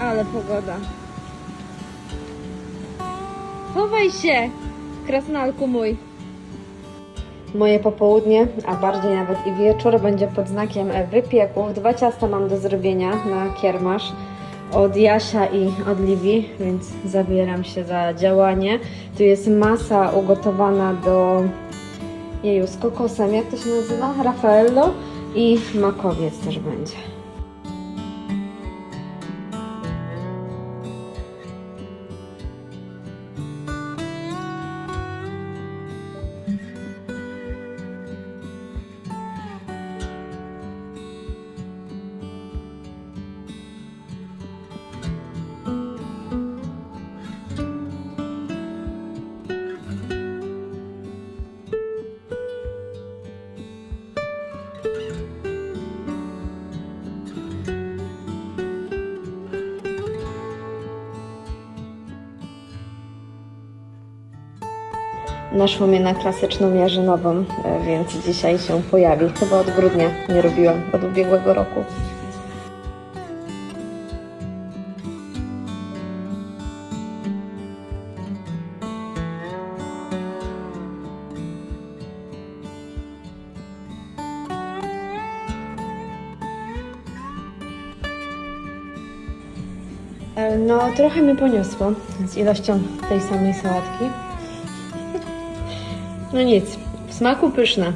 Ale pogoda. Chowaj się, krasnalku mój. Moje popołudnie, a bardziej nawet i wieczór będzie pod znakiem wypieków. Dwa ciasta mam do zrobienia na kiermasz od Jasia i od Liwi, więc zabieram się za działanie. Tu jest masa ugotowana do jeju z kokosem, jak to się nazywa? Raffaello i makowiec też będzie. Naszło mnie na klasyczną jarzynową, e, więc dzisiaj się pojawi. Chyba od grudnia nie robiłam, od ubiegłego roku. No, trochę mi poniosło z ilością tej samej sałatki. No nic, w smaku pyszne.